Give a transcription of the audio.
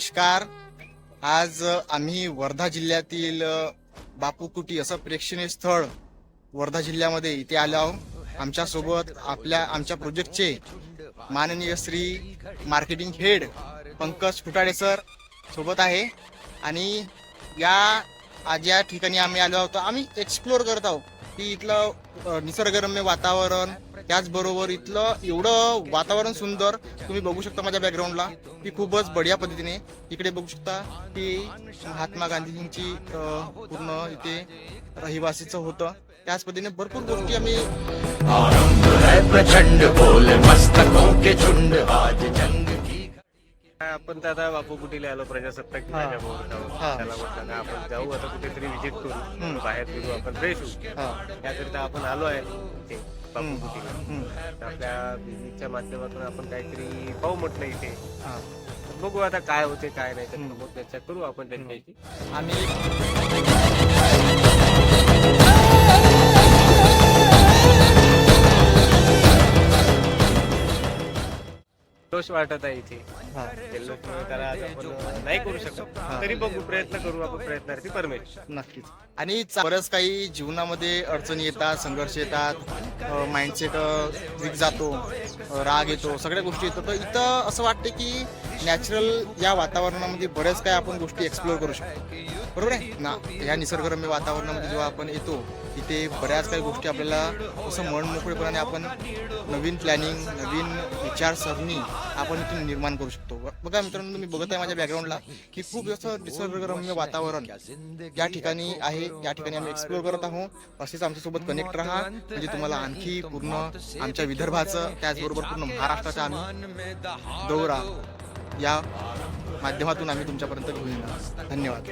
नमस्कार. आज आम्ही वर्धा जिल्ह्यातील बापूकुटी असं प्रेक्षणीय स्थळ वर्धा जिल्ह्यामध्ये इथे आलो आहोत. आमच्यासोबत आपल्या आमच्या प्रोजेक्टचे माननीय Shri marketing head Pankaj Futade sir सोबत आहे. आणि या आज या ठिकाणी आम्ही आलो आहोत. आम्ही एक्सप्लोर करत आहोत की इथलं निसर्गरम्य वातावरण त्याचबरोबर इथलं एवढं वातावरण सुंदर तुम्ही बघू शकता माझ्या बॅकग्राऊंडला की खूपच बढिया पद्धतीने इकडे बघू शकता की महात्मा गांधीजींची पूर्ण इथे रहिवासीचं होतं. त्याच पद्धतीने भरपूर गोष्टी आम्ही प्रचंड बोल मस्तकों के झुंड आज आपण तर आता बापू कुठे आलो प्रजासत्ताक दिनाच्या मुहूर्तावर. त्याला म्हटलं ना आपण जाऊ आता कुठेतरी व्हिजिट करू. बाहेर फिरू आपण फ्रेश होऊ हा, त्याकरिता आपण आलो आहे. इथे बापू. कुटीला आपल्या विजिटच्या माध्यमातून आपण काहीतरी पाहू म्हटलं इथे. बघू आता काय होते काय नाही तर मग चर्चा करू आपण त्यांच्याशी. आम्ही दोष वाटत आहे इथे. हा. जल्लोष त्याला आज आपण नाही करू शकत. तरी बघू प्रयत्न करू आपण प्रयत्नार्थी परमेश्वर. नक्कीच. आणि चा- बरंच काही जीवनामध्ये अडचणी येतात संघर्ष येतात माइंडसेट वीक जातो अ, राग येतो सगळ्या गोष्टी येतात. तर इथं असं वाटतं की नॅचरल या वातावरणामध्ये बऱ्याच काही आपण गोष्टी एक्सप्लोर करू शकतो. बरोबर आहे? ना या निसर्गरम्य वातावरणामध्ये जेव्हा आपण येतो इथे बऱ्याच काही गोष्टी आपल्याला असं मन मोकळेपणाने आपण नवीन प्लॅनिंग नवीन विचारसरणी आपण इथून निर्माण करू शकतो. बघा मित्रांनो तुम्ही बघत आहे माझ्या बॅकग्राऊंडला की खूप असं निसर्गरम्य वातावरण या ठिकाणी आहे या ठिकाणी आम्ही एक्सप्लोर करत आहोत. असेच आमच्यासोबत कनेक्ट राहा. म्हणजे तुम्हाला आणखी पूर्ण आमच्या विदर्भाचं त्याचबरोबर पूर्ण महाराष्ट्राचा आम्ही दौरा या माध्यमातून आम्ही तुमच्यापर्यंत घेऊन धन्यवाद.